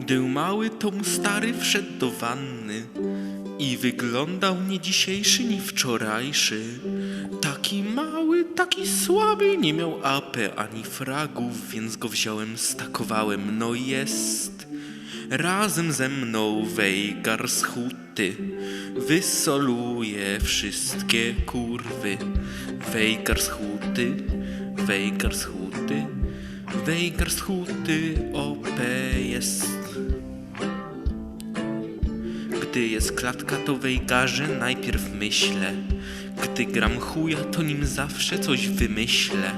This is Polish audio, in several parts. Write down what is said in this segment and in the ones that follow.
Gdy mały Tom stary wszedł do wanny i wyglądał nie dzisiejszy, ni wczorajszy. Taki mały, taki słaby, nie miał apy ani fragów, więc go wziąłem, stakowałem, no jest. Razem ze mną Wejgar z huty wysoluje wszystkie kurwy. Wejgar z huty, Wejgar z huty, Huty OP jest. Gdy jest klatka, to wejgarze najpierw myślę. Gdy gram chuja, to nim zawsze coś wymyślę.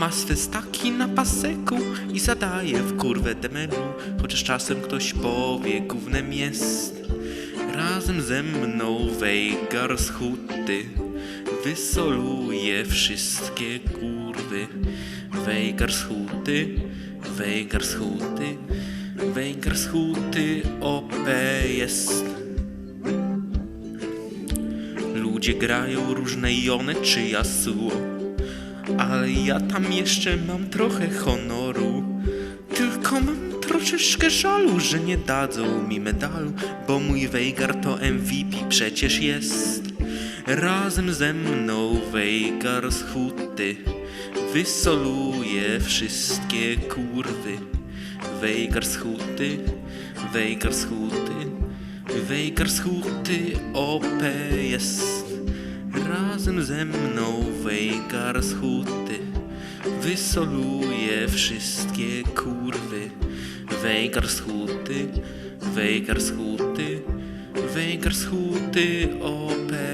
Ma swe staki na paseku i zadaje w kurwę demelu, chociaż czasem ktoś powie gównem jest. Razem ze mną wejgar z huty wysoluje wszystkie kurwy. Wejgar z huty, wejgar z huty, wejgar z huty OP jest. Ludzie grają różne jony czy jasło, ale ja tam jeszcze mam trochę honoru. Tylko mam troszeczkę żalu, że nie dadzą mi medalu, bo mój Wejgar to MVP przecież jest. Razem ze mną Wejgar z huty wysoluje wszystkie kurwy. Wejgar z huty, Wejgar z huty, Wejgar z huty OP jest. Razem ze mną Wejgar z huty wysoluje wszystkie kurwy. Wejgar z huty, Wejgar z huty, Wejgar z huty OP.